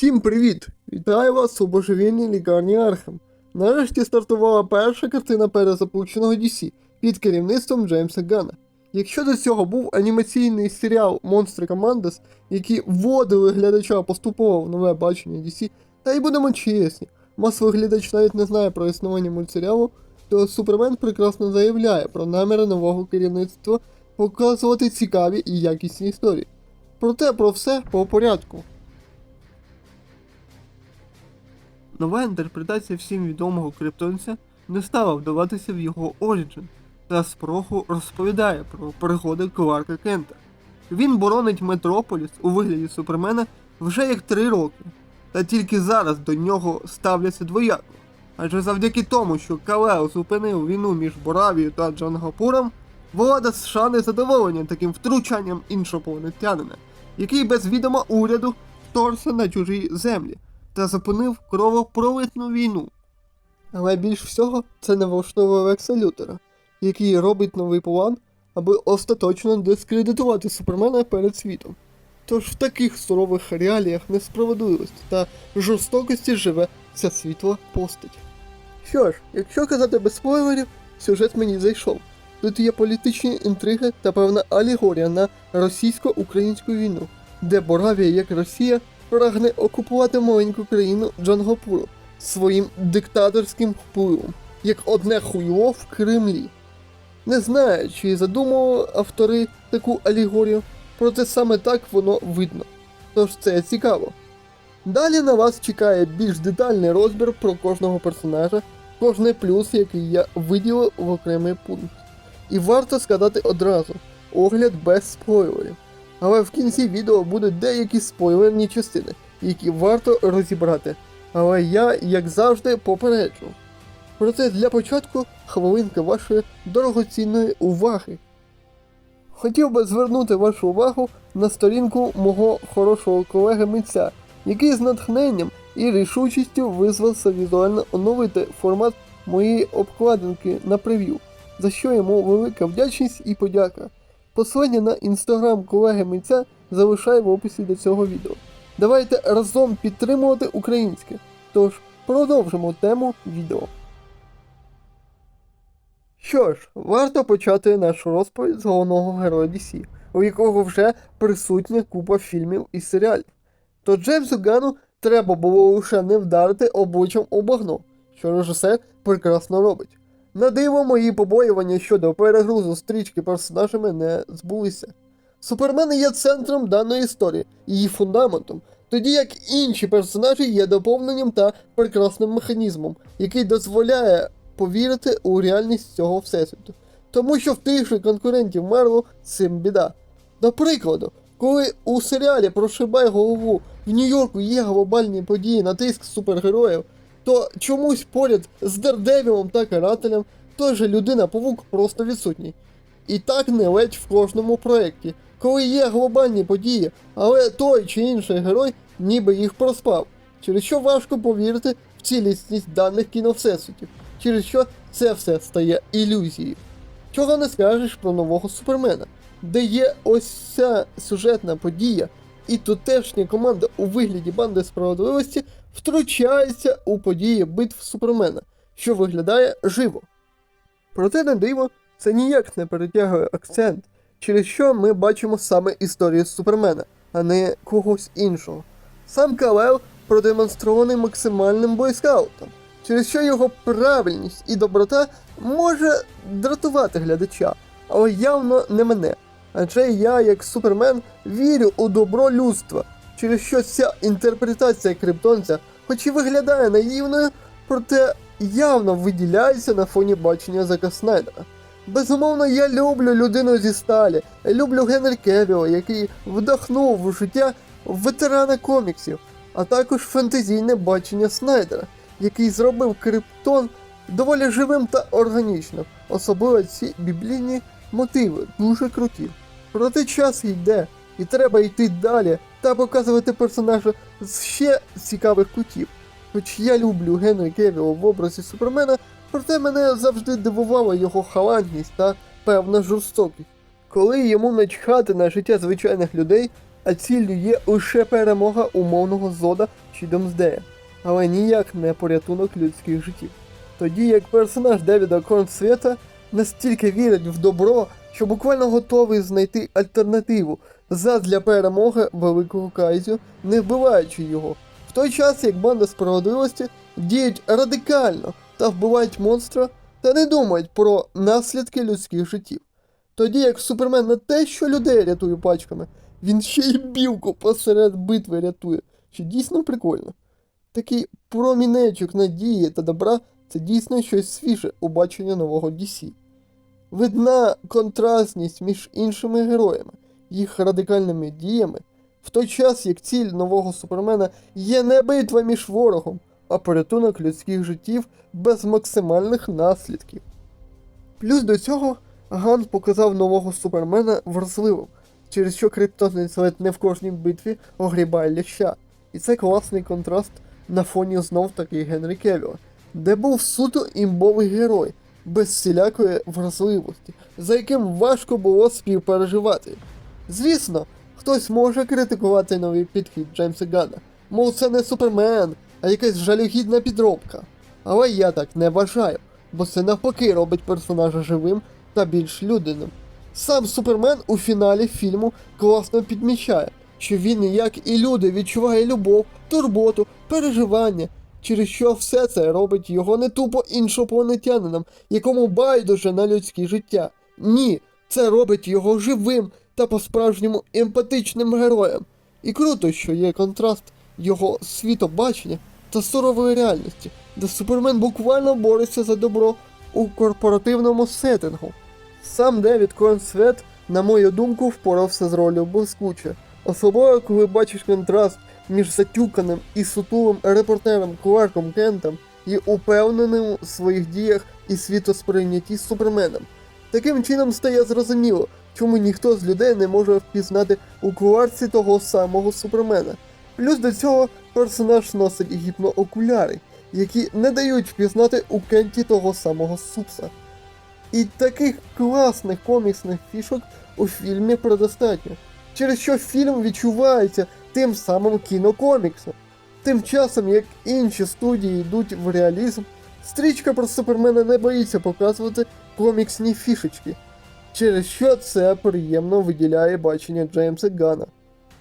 Всім привіт! Вітаю вас у божевільній лікарні Архем. Нарешті стартувала перша картина перезапущеного DC під керівництвом Джеймса Ганна. Якщо до цього був анімаційний серіал Монстри Командос, які вводили глядача поступово в нове бачення DC, та й будемо чесні, масовий глядач навіть не знає про існування мультсеріалу, то Супермен прекрасно заявляє про наміри нового керівництва показувати цікаві і якісні історії. Проте про все по порядку. Нова інтерпретація всім відомого криптонця не стала вдаватися в його Оріджин та спроху розповідає про пригоди Кларка Кента. Він боронить Метрополіс у вигляді Супермена вже як три роки, та тільки зараз до нього ставляться двояко. Адже завдяки тому, що Калео зупинив війну між Боравією та Джангапуром, влада США не задоволена таким втручанням іншопланетянина, який без відома уряду вторгся на чужі землі та зупинив кровопролитну війну. Але більш всього це не влаштовує Лекса Лютера, який робить новий план, аби остаточно дискредитувати Супермена перед світом. Тож в таких сурових реаліях несправедливості та жорстокості живе ця світла постать. Що ж, якщо казати без спойлерів, сюжет мені зайшов. Тут є політичні інтриги та певна алегорія на російсько-українську війну, де Боравія, як Росія, прагне окупувати маленьку країну Джангопуру своїм диктаторським впливом, як одне хуйло в Кремлі. Не знаю, чи задумували автори таку алегорію, проте саме так воно видно. Тож це цікаво. Далі на вас чекає більш детальний розбір про кожного персонажа, кожний плюс, який я виділив в окремий пункт. І варто сказати одразу: огляд без спойлерів. Але в кінці відео будуть деякі спойлерні частини, які варто розібрати. Але я, як завжди, попереджу. Проте для початку хвилинка вашої дорогоцінної уваги. Хотів би звернути вашу увагу на сторінку мого хорошого колеги митця, який з натхненням і рішучістю визвався візуально оновити формат моєї обкладинки на прев'ю, за що йому велика вдячність і подяка. Посилання на інстаграм колеги митця залишаю в описі до цього відео. Давайте разом підтримувати українське. Тож продовжимо тему відео. Що ж, варто почати нашу розповідь з головного героя DC, у якого вже присутня купа фільмів і серіалів. То Джеймсу Гану треба було лише не вдарити обличчям у багно, що режисер прекрасно робить. На диво мої побоювання щодо перегрузу стрічки персонажами не збулися. Супермен є центром даної історії, її фундаментом, тоді як інші персонажі є доповненням та прекрасним механізмом, який дозволяє повірити у реальність цього всесвіту. Тому що в тих конкурентів Мерло цим біда. До прикладу, коли у серіалі прошибає голову в Нью-Йорку є глобальні події на тиск супергероїв, то чомусь поряд з Дердевілом та карателем той же людина павук просто відсутній. І так не ледь в кожному проєкті, коли є глобальні події, але той чи інший герой ніби їх проспав, через що важко повірити в цілісність даних кіновсесвітів, через що це все стає ілюзією. Чого не скажеш про нового супермена, де є ось ця сюжетна подія, і тутешня команда у вигляді банди справедливості втручається у події битв супермена, що виглядає живо. Проте не диво, це ніяк не перетягує акцент, через що ми бачимо саме історію Супермена, а не когось іншого. Сам Калел продемонстрований максимальним бойскаутом, через що його правильність і доброта може дратувати глядача, але явно не мене. Адже я, як супермен, вірю у добро людства, через що ця інтерпретація криптонця, хоч і виглядає наївною, проте явно виділяється на фоні бачення Зака Снайдера. Безумовно, я люблю людину зі сталі, люблю Генрі Кевіла, який вдохнув в життя ветерана коміксів, а також фентезійне бачення Снайдера, який зробив криптон доволі живим та органічним, особливо ці біблійні мотиви дуже круті. Проте час йде, і треба йти далі та показувати персонажа з ще цікавих кутів. Хоч я люблю Генрі Кевіла в образі Супермена, проте мене завжди дивувала його халантність та певна жорстокість. Коли йому начхати на життя звичайних людей, а ціллю є лише перемога умовного зода чи Домсдея, але ніяк не порятунок людських життів. Тоді як персонаж Девіда Корнсвета настільки вірить в добро, що буквально готовий знайти альтернативу задля перемоги великого кайзю, не вбиваючи його. В той час як банда справедливості діють радикально та вбивають монстра та не думають про наслідки людських життів. Тоді як Супермен не те, що людей рятує пачками, він ще й білку посеред битви рятує, що дійсно прикольно. Такий промінечок надії та добра це дійсно щось свіже у баченні нового DC. Видна контрастність між іншими героями, їх радикальними діями, в той час як ціль нового Супермена є не битва між ворогом, а порятунок людських життів без максимальних наслідків. Плюс до цього Ган показав нового Супермена вразливим, через що криптонець не в кожній битві огрібає ляща. І це класний контраст на фоні знов таки Генрі Кевіла, де був суто імбовий герой, без всілякої вразливості, за яким важко було співпереживати. Звісно, хтось може критикувати новий підхід Джеймса Ганна, мов це не Супермен, а якась жалюгідна підробка. Але я так не вважаю, бо це навпаки робить персонажа живим та більш людяним. Сам Супермен у фіналі фільму класно підмічає, що він, як і люди, відчуває любов, турботу, переживання, через що все це робить його не тупо іншопланетянином, якому байдуже на людське життя. Ні, це робить його живим та по-справжньому емпатичним героєм. І круто, що є контраст його світобачення та сурової реальності, де Супермен буквально бореться за добро у корпоративному сеттингу. Сам Девід Корнсвет, на мою думку, впорався з ролью блискуче. Особливо, коли бачиш контраст між затюканим і сутулим репортером Кларком Кентом і упевненим у своїх діях і світосприйнятті Суперменом. Таким чином стає зрозуміло, чому ніхто з людей не може впізнати у Кларці того самого Супермена. Плюс до цього персонаж носить гіпноокуляри, які не дають впізнати у Кенті того самого Супса. І таких класних коміксних фішок у фільмі предостатньо, через що фільм відчувається тим самим кінокоміксом. Тим часом, як інші студії йдуть в реалізм, стрічка про Супермена не боїться показувати коміксні фішечки, через що це приємно виділяє бачення Джеймса Гана.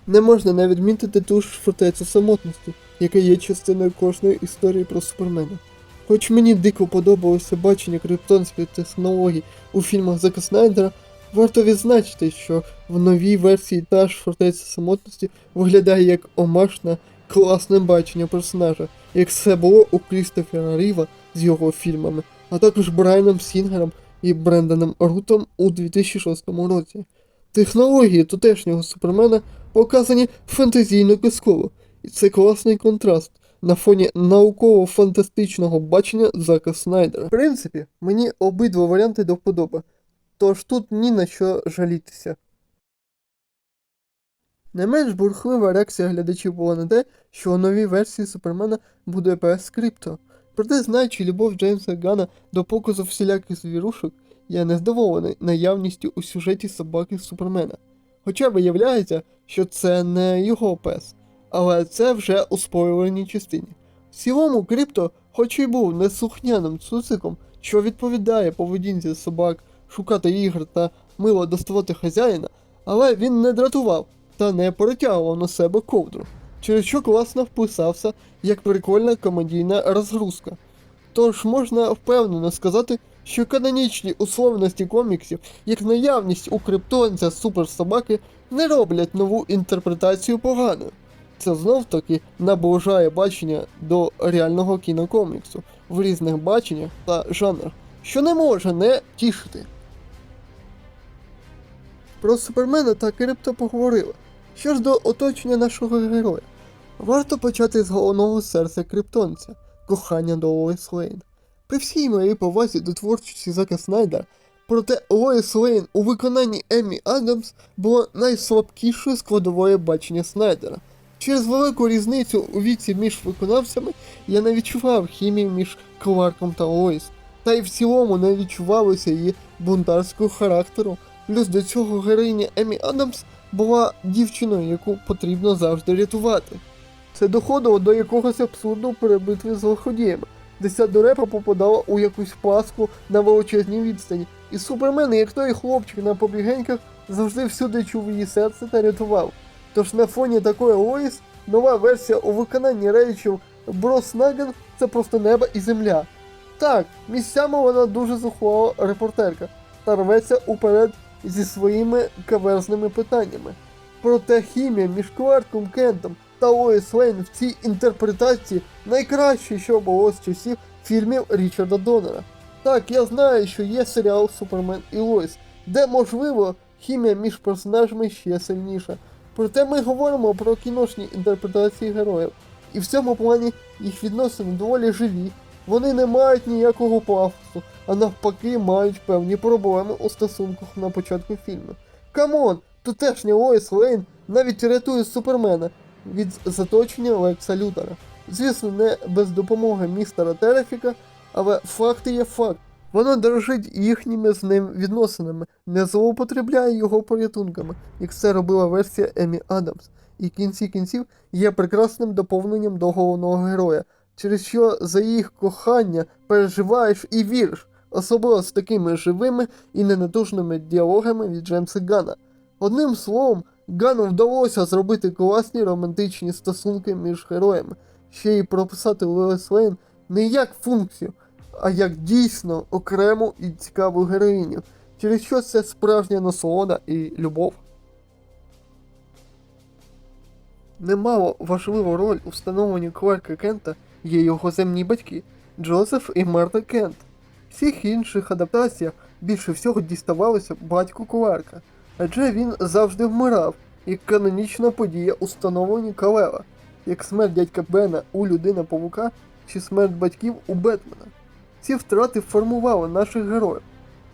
Не можна не відмітити ту ж фортецю самотності, яка є частиною кожної історії про Супермена. Хоч мені дико подобалося бачення криптонських технологій у фільмах Зака Снайдера, варто відзначити, що в новій версії та ж фортеця самотності виглядає як омаж на класне бачення персонажа, як це було у Крістофера Ріва з його фільмами, а також Брайаном Сінгером і Бренданом Рутом у 2006 році. Технології тутешнього супермена показані фантазійно казково, і це класний контраст на фоні науково-фантастичного бачення Зака Снайдера. В принципі, мені обидва варіанти до вподоби, тож тут ні на що жалітися. Не менш бурхлива реакція глядачів була на те, що у новій версії Супермена буде без крипто. Проте, знаючи любов Джеймса Гана до показу всіляких звірушок, я не здивований наявністю у сюжеті собаки Супермена. Хоча виявляється, що це не його пес, але це вже у спойлерній частині. В цілому, крипто, хоч і був неслухняним цуциком, що відповідає поведінці собак шукати ігр та мило доставати хазяїна, але він не дратував та не перетягував на себе ковдру, через що класно вписався як прикольна комедійна розгрузка. Тож можна впевнено сказати, що канонічні условності коміксів, як наявність у криптонця суперсобаки, не роблять нову інтерпретацію поганою. Це знов таки наближає бачення до реального кінокоміксу в різних баченнях та жанрах, що не може не тішити. Про Супермена та Крипто поговорили. Що ж до оточення нашого героя, варто почати з головного серця криптонця кохання до Лоїс Лейн. При всій моїй повазі до творчості Зака Снайдера, проте Лоїс Лейн у виконанні Еммі Адамс була найслабкішою складовою бачення Снайдера. Через велику різницю у віці між виконавцями я не відчував хімії між Кларком та Лоїс, та й в цілому не відчувалося її бунтарського характеру. Плюс до цього героїня Еммі Адамс була дівчиною, яку потрібно завжди рятувати. Це доходило до якогось абсурду перебитви з лиходіями, де ця дурепа попадала у якусь паску на величезній відстані, і супермен, як той хлопчик на побігеньках, завжди всюди чув її серце та рятував. Тож на фоні такої Лоїс нова версія у виконанні Рейчел Броснаген це просто небо і земля. Так, місцями вона дуже зухвала репортерка та рветься уперед зі своїми каверзними питаннями. Проте хімія між Кларком Кентом та Лоїс Лейн в цій інтерпретації найкраще, що було з часів фільмів Річарда Доннера. Так, я знаю, що є серіал Супермен і Лоїс, де, можливо, хімія між персонажами ще сильніша. Проте ми говоримо про кіношні інтерпретації героїв, і в цьому плані їх відносини доволі живі. Вони не мають ніякого пафосу, а навпаки мають певні проблеми у стосунках на початку фільму. Камон, тутешня Лоїс Лейн навіть рятує Супермена від заточення Лекса Лютера. Звісно, не без допомоги містера Терефіка, але факти є факт. Вона дорожить їхніми з ним відносинами, не злоупотребляє його порятунками, як це робила версія Емі Адамс, і в кінці кінців є прекрасним доповненням до головного героя, через що за їх кохання переживаєш і віриш, особливо з такими живими і ненатужними діалогами від Джеймса Гана. Одним словом, Гану вдалося зробити класні романтичні стосунки між героями, ще й прописати Лоїс Лейн не як функцію, а як дійсно окрему і цікаву героїню, через що це справжня насолода і любов. Немало важливу роль у встановленні Кларка Кента є його земні батьки Джозеф і Марта Кент. Всіх інших адаптаціях більше всього діставалося батьку Кларка, адже він завжди вмирав, як канонічна подія у встановленні Калела, як смерть дядька Бена у Людина Павука чи смерть батьків у Бетмена. Ці втрати формували наших героїв,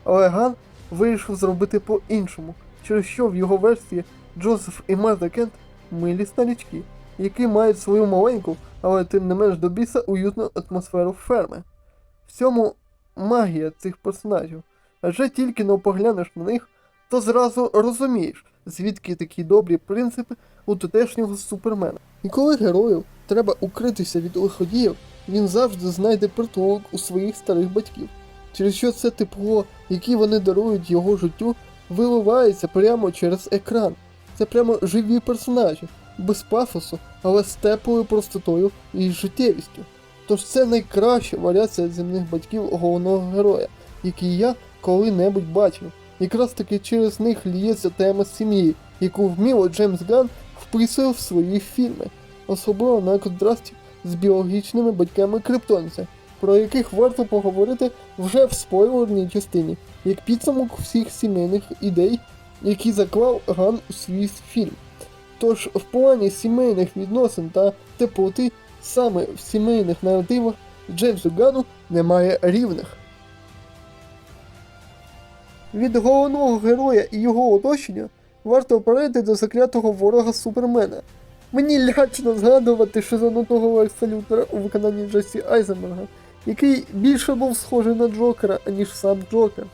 але Ган вирішив зробити по-іншому, через що в його версії Джозеф і Марта Кент милі старічки, які мають свою маленьку, але тим не менш до біса уютну атмосферу ферми. В цьому магія цих персонажів, адже тільки но поглянеш на них, то зразу розумієш, звідки такі добрі принципи у тутешнього супермена. І коли герою треба укритися від лиходіїв, він завжди знайде притулок у своїх старих батьків, через що це тепло, яке вони дарують його життю, виливається прямо через екран. Це прямо живі персонажі, без пафосу, але з теплою простотою і життєвістю. Тож це найкраща варіація земних батьків головного героя, який я коли-небудь бачив. Якраз таки через них ліється тема сім'ї, яку вміло Джеймс Ган вписує в свої фільми, особливо на контрасті з біологічними батьками криптонця, про яких варто поговорити вже в спойлерній частині, як підсумок всіх сімейних ідей, які заклав Ган у свій фільм. Тож в плані сімейних відносин та теплоти саме в сімейних наративах Джеймсу Гану немає рівних. Від головного героя і його оточення варто перейти до заклятого ворога Супермена. Мені лячно згадувати шизанутого Лекса Лютера у виконанні Джесі Айзенберга, який більше був схожий на Джокера, аніж сам Джокер.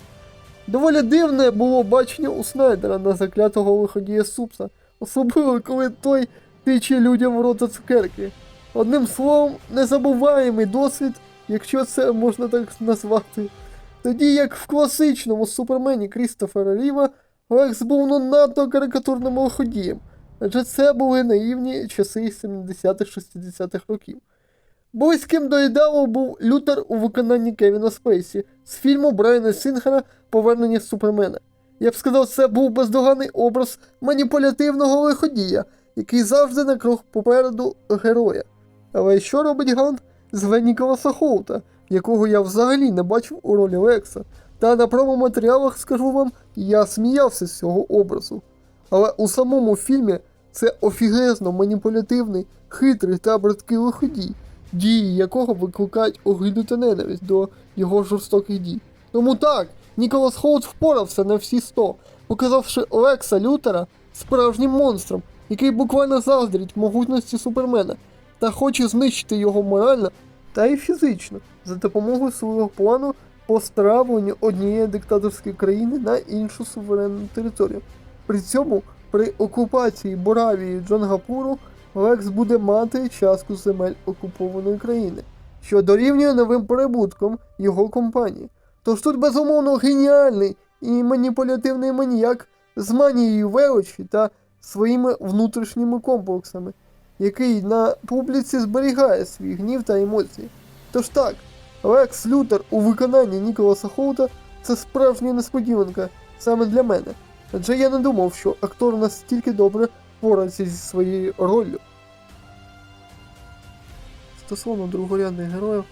Доволі дивне було бачення у Снайдера на заклятого виходія Супса, особливо коли той тиче людям рота цукерки. Одним словом, незабуваємий досвід, якщо це можна так назвати. Тоді як в класичному супермені Крістофера Ріва Лекс був ну надто карикатурним лиходієм, адже це були наївні часи 70-х-60-х років. Близьким до ідеалу був Лютер у виконанні Кевіна Спейсі з фільму Брайана Сінгера Повернення Супермена. Я б сказав, це був бездоганний образ маніпулятивного лиходія, який завжди на крок попереду героя. Але що робить Гант з Ніколаса Холта, якого я взагалі не бачив у ролі Лекса? Та на промо-матеріалах скажу вам, я сміявся з цього образу. Але у самому фільмі це офігезно маніпулятивний, хитрий та бридкий лиходій, дії якого викликають огиду та ненависть до його жорстоких дій. Тому так, Ніколас Холт впорався на всі 100, показавши Лекса Лютера справжнім монстром, який буквально заздрить могутності Супермена та хоче знищити його морально та й фізично за допомогою свого плану по стравленню однієї диктаторської країни на іншу суверенну територію. При цьому При окупації Боравії Джангапуру Лекс буде мати частку земель окупованої країни, що дорівнює новим прибутком його компанії. Тож тут безумовно геніальний і маніпулятивний маніяк з манією величі та своїми внутрішніми комплексами, який на публіці зберігає свій гнів та емоції. Тож так, Лекс Лютер у виконанні Ніколаса Холта це справжня несподіванка саме для мене. Адже я не думав, що актор настільки добре впорається зі своєю роллю. Стосовно другорядних героїв,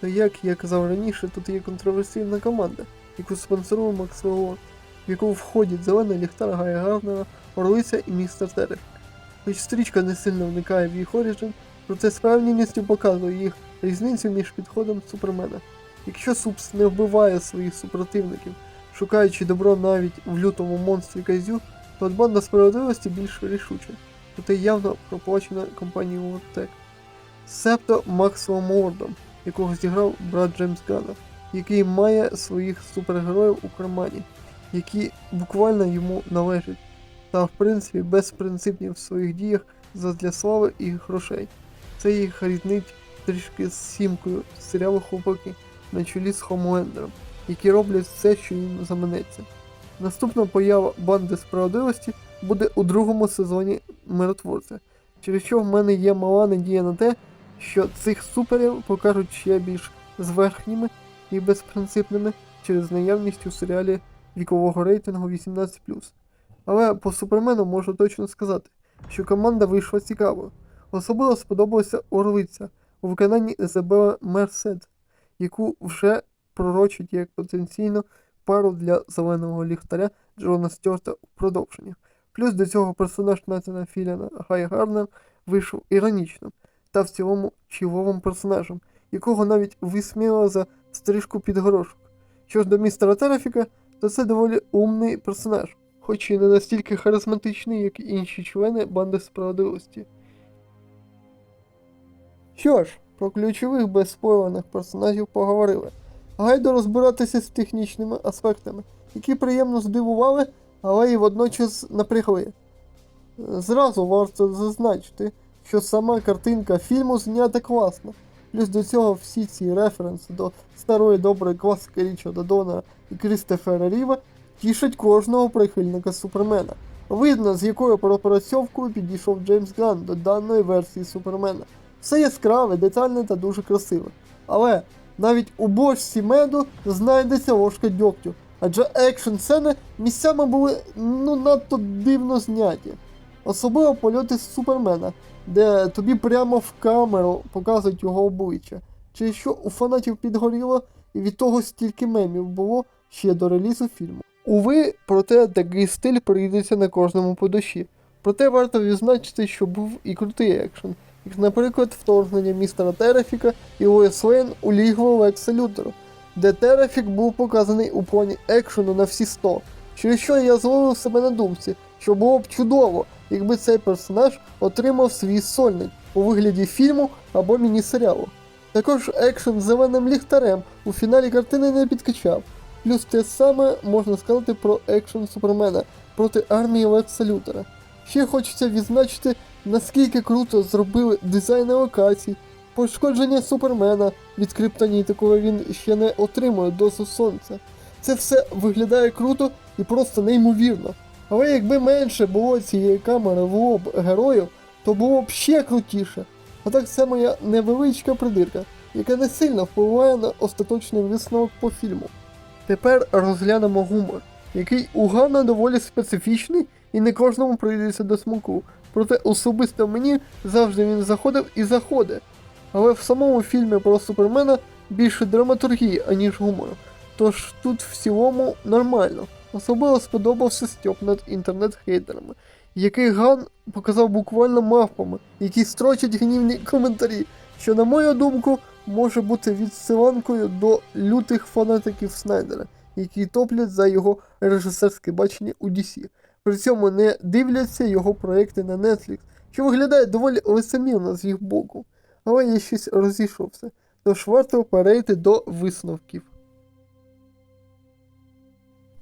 то як я казав раніше, тут є контроверсійна команда, яку спонсорує Макс Велон, в яку входять зелений ліхтар Гая Гавнера, Орлиця і містер Терек. Хоч стрічка не сильно вникає в їх оріджин, проте з впевненістю показує їх різницю між підходом Супермена. Якщо Супс не вбиває своїх супротивників, шукаючи добро навіть в лютому монстрі Кайзю, то от банда справедливості більш рішуча, проте явно проплачена компанією Вортек. Себто Максвелл Мордом, якого зіграв брат Джеймс Ганна, який має своїх супергероїв у кармані, які буквально йому належать, та в принципі безпринципні в своїх діях задля слави і грошей. Це їх ріднить трішки з сімкою з серіалу Хлопаки на чолі з Хомлендером, які роблять все, що їм заманеться. Наступна поява банди справедливості буде у другому сезоні Миротворця, через що в мене є мала надія на те, що цих суперів покажуть ще більш зверхніми і безпринципними через наявність у серіалі вікового рейтингу 18. Але по супермену можу точно сказати, що команда вийшла цікавою. Особливо сподобалася Орлиця у виконанні Ізабела Мерсед, яку вже пророчить як потенційно пару для зеленого ліхтаря Джона Стюарта у продовженні. Плюс до цього персонаж Натана Філяна Гай Гарнер вийшов іронічним та в цілому чіловим персонажем, якого навіть висміяли за стрижку під горошок. Що ж до містера Терафіка, то це доволі умний персонаж, хоч і не настільки харизматичний, як інші члени банди справедливості. Що ж, про ключових безспойлених персонажів поговорили. Гайдо розбиратися з технічними аспектами, які приємно здивували, але і водночас напрягли. Зразу варто зазначити, що сама картинка фільму знята класно. Плюс до цього всі ці референси до старої доброї класики Річарда Донера і Крістофера Ріва тішать кожного прихильника Супермена. Видно, з якою пропрацьовкою підійшов Джеймс Ганн до даної версії Супермена. Все яскраве, детальне та дуже красиве. Але навіть у бочці меду знайдеться ложка дьогтю, адже екшн сцени місцями були ну надто дивно зняті. Особливо польоти з Супермена, де тобі прямо в камеру показують його обличчя. Через що у фанатів підгоріло, і від того стільки мемів було ще до релізу фільму. Уви, проте такий стиль прийдеться на кожному по душі. Проте варто відзначити, що був і крутий екшен, як, наприклад, вторгнення містера Терафіка і Лоїс Лейн у лігво Лекса Лютеру, де Терафік був показаний у плані екшену на всі 100, через що я зловив себе на думці, що було б чудово, якби цей персонаж отримав свій сольник у вигляді фільму або міні-серіалу. Також екшен з зеленим ліхтарем у фіналі картини не підкачав. Плюс те саме можна сказати про екшен Супермена проти армії Лекса Лютера. Ще хочеться відзначити, наскільки круто зробили дизайни локацій, пошкодження Супермена від криптоніту, коли він ще не отримує дозу сонця. Це все виглядає круто і просто неймовірно. Але якби менше було цієї камери в лоб герою, то було б ще крутіше. А так це моя невеличка придирка, яка не сильно впливає на остаточний висновок по фільму. Тепер розглянемо гумор, який у Ганна доволі специфічний і не кожному прийдеться до смаку. Проте особисто мені завжди він заходив і заходить. Але в самому фільмі про Супермена більше драматургії, аніж гумору. Тож тут в цілому нормально. Особливо сподобався стьоп над інтернет-хейтерами, який Ган показав буквально мавпами, які строчать гнівні коментарі, що, на мою думку, може бути відсиланкою до лютих фанатиків Снайдера, які топлять за його режисерське бачення у DC. При цьому не дивляться його проекти на Netflix, що виглядає доволі лицемірно з їх боку. Але я щось розійшовся, тож варто перейти до висновків.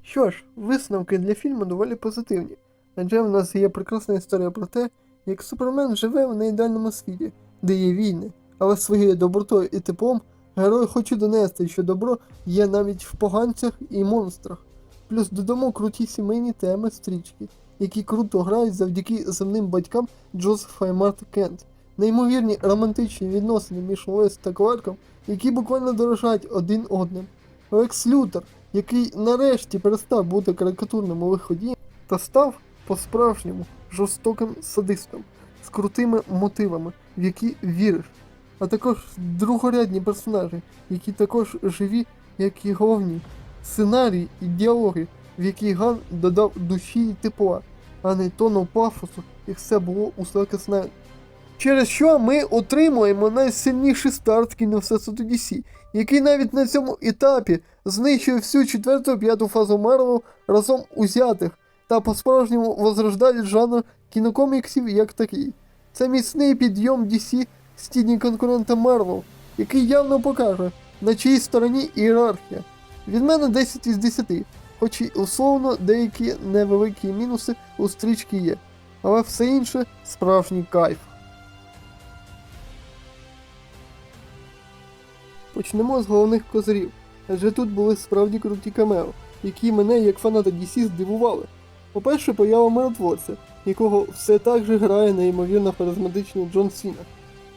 Що ж, висновки для фільму доволі позитивні, Адже в нас є прекрасна історія про те, як Супермен живе в неідеальному світі, де є війни, але своєю добротою і теплом герой хоче донести, що добро є навіть в поганцях і монстрах. Плюс додамо круті сімейні теми стрічки, які круто грають завдяки земним батькам Джозефа і Марти Кент. Неймовірні романтичні відносини між Лоїс та Кларком, які буквально дорожать один одним. Лекс Лютер, який нарешті перестав бути карикатурним у виході та став по-справжньому жорстоким садистом з крутими мотивами, в які віриш. А також другорядні персонажі, які також живі, як і головні. Сценарій і діалоги, в які Ган додав душі і тепла, а не тону пафосу, як все було у Слакес Найт. Через що ми отримуємо найсильніший старт кіновсесвіту DC, який навіть на цьому етапі знищує всю четверту і п'яту фазу Марвел разом узятих та по-справжньому возрождає жанр кінокоміксів як такий. Це міцний підйом DC з тіні конкурента Марвел, який явно покаже, на чиїй стороні ієрархія. Від мене 10 із 10, хоч і условно деякі невеликі мінуси у стрічки є, але все інше справжній кайф. Почнемо з головних козирів, адже тут були справді круті камео, які мене як фаната DC здивували. По-перше, поява миротворця, якого все так же грає неймовірно харизматичний Джон Сіна.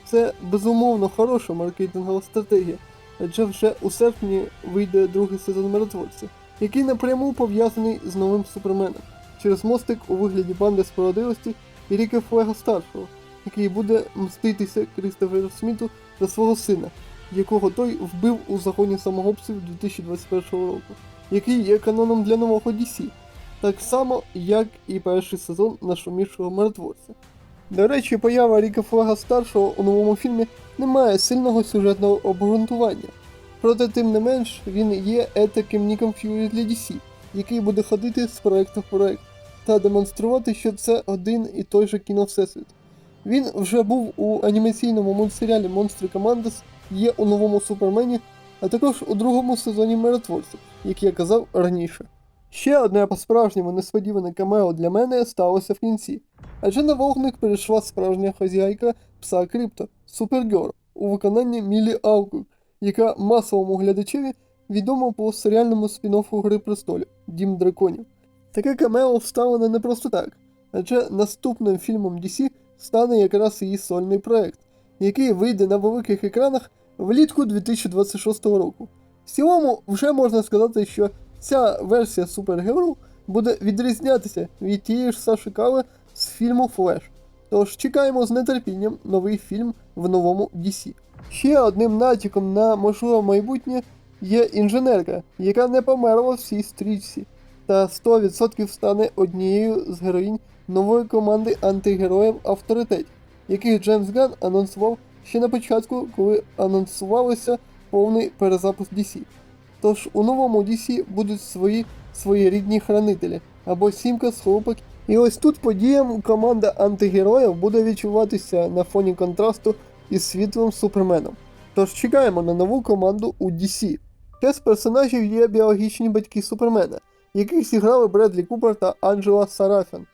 Це безумовно хороша маркетингова стратегія, адже вже у серпні вийде другий сезон миротворця, який напряму пов'язаний з новим суперменом через мостик у вигляді банди справедливості і Ріка Флега старшого, який буде мститися Крістоферу Сміту за свого сина, якого той вбив у загоні самогубців 2021 року, який є каноном для нового DC, так само, як і перший сезон нашумішого миротворця. До речі, поява Ріка Флега старшого у новому фільмі не має сильного сюжетного обґрунтування. Проте, тим не менш, він є етаким Ніком Ф'юрі для DC, який буде ходити з проекту в проект та демонструвати, що це один і той же кіно Всесвіт. Він вже був у анімаційному мультсеріалі Монстри Командос, є у новому Супермені, а також у другому сезоні Миротворців, як я казав раніше. Ще одне по-справжньому несподіване камео для мене сталося в кінці, адже на вогник перейшла справжня хазяйка пса Крипто Супергерл у виконанні Мілі Алкук, яка масовому глядачеві відома по серіальному спін-оффу Гри престолів Дім драконів. Таке камео вставлене не просто так, адже наступним фільмом DC стане якраз її сольний проект, який вийде на великих екранах влітку 2026 року. В цілому, вже можна сказати, що ця версія Супергерл буде відрізнятися від тієї ж Саші Кали з фільму Флеш. Тож чекаємо з нетерпінням новий фільм в новому DC. Ще одним натяком на можливе майбутнє є інженерка, яка не померла в цій стрічці, та 100% стане однією з героїнь нової команди антигероїв Авторитет, яких Джеймс Ган анонсував ще на початку, коли анонсувалося повний перезапуск DC. Тож у новому DC будуть свої своєрідні хранителі або сімка з хлопок. І ось тут подіям команда антигероїв буде відчуватися на фоні контрасту із світлим суперменом. Тож чекаємо на нову команду у DC. З персонажів є біологічні батьки Супермена, яких зіграли Бредлі Купер та Анджела Сарафян.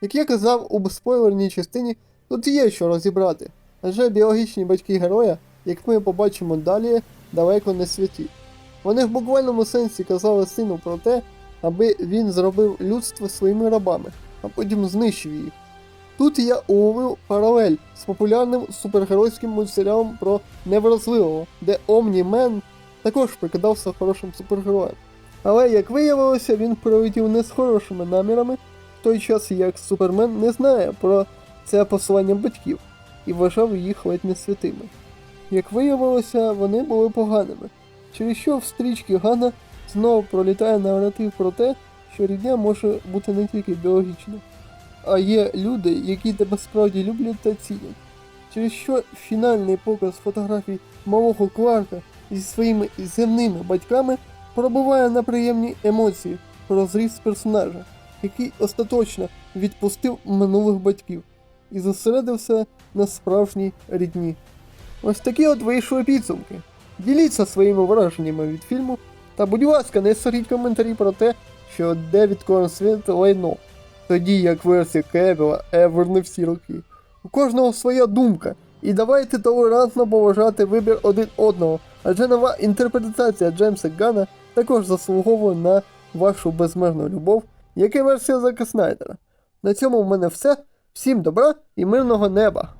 Як я казав у безспойлерній частині, тут є що розібрати, адже біологічні батьки героя, як ми побачимо далі, далеко не святі. Вони в буквальному сенсі казали сину про те, аби він зробив людство своїми рабами, а потім знищив їх. Тут я уловив паралель з популярним супергеройським мультсеріалом про невразливого, де Омні Мен також прикидався хорошим супергероєм. Але, як виявилося, він прилетів не з хорошими намірами, в той час як Супермен не знає про це посилання батьків і вважав їх ледь не святими. Як виявилося, вони були поганими, через що в стрічці Гана знову пролітає наратив про те, що рідня може бути не тільки біологічна, а є люди, які тебе справді люблять та цінять. Через що фінальний показ фотографій малого Кларка зі своїми земними батьками пробиває на приємні емоції про зріст персонажа, який остаточно відпустив минулих батьків і зосередився на справжній рідні. Ось такі от вийшли підсумки. Діліться своїми враженнями від фільму, та будь ласка, не соріть коментарі про те, що Девід Корнсвіт лайно. тоді як версія Кевіла Евер не всі роки. У кожного своя думка, і давайте толерантно поважати вибір один одного, адже нова інтерпретація Джеймса Гана також заслуговує на вашу безмежну любов, як і версія Зака Снайдера. На цьому в мене все. Всім добра і мирного неба!